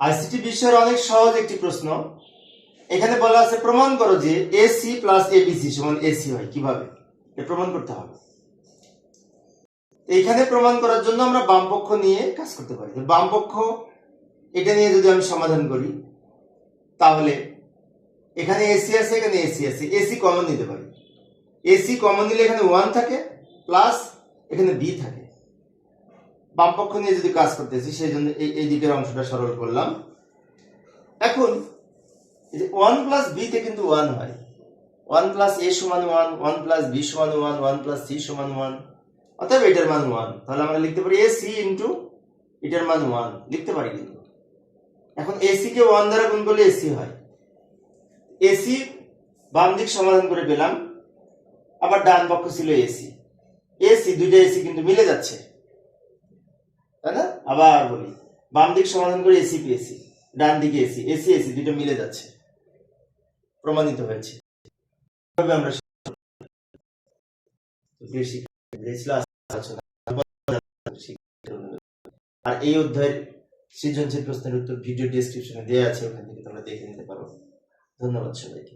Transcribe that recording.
ICT বিষয়ের অনেক সহজ একটি প্রশ্ন। এখানে বলা আছে, প্রমাণ করো যে এসি প্লাস এবিসি সমান এসি হয়, কীভাবে? প্রমাণ করতে হবে। এইখানে প্রমাণ করার জন্য আমরা বাম পক্ষ নিয়ে কাজ করতে পারি। বাম পক্ষ এটা নিয়ে যদি আমি সমাধান করি, তাহলে এখানে এসি আছে, এখানে এসি আছে। এসি কমন নিতে পারি। এসি কমন নিলে এখানে ওয়ান থাকে প্লাস এখানে বি থাকে। বাম পক্ষ নিয়ে যদি কাজ করতেছি, সেই জন্য এই এই দিকের অংশটা সরল করলাম। এখন ওয়ান প্লাস বিতে কিন্তু ওয়ান হয়। ওয়ান প্লাস এ সমান ওয়ান ওয়ান প্লাস বি সমান ওয়ান ওয়ান প্লাস সি সমান ওয়ান অতএব এটার মান ওয়ান তাহলে আমরা লিখতে পারি এ সি ইন্টু এটার মান ওয়ান লিখতে পারি কিন্তু। এখন এসি কে ওয়ান দ্বারা গুণ করলে এসি হয়। এসি বাম দিক সমাধান করে পেলাম। আবার ডান পক্ষ ছিল এসি এসি দুইটা এসি কিন্তু মিলে যাচ্ছে। আবার বলি, বাম দিক সমাধান করে এসি পেয়েছি ডান দিকে এসি এসি এসি দুটো মিলে যাচ্ছে, প্রমাণিত হয়েছে। আর এই অধ্যায়ের সৃজনশীল প্রশ্নের উত্তর ভিডিও ডেসক্রিপশনে দেওয়া আছে, ওখান থেকে তোমরা দেখে নিতে পারো। ধন্যবাদ সবাইকে।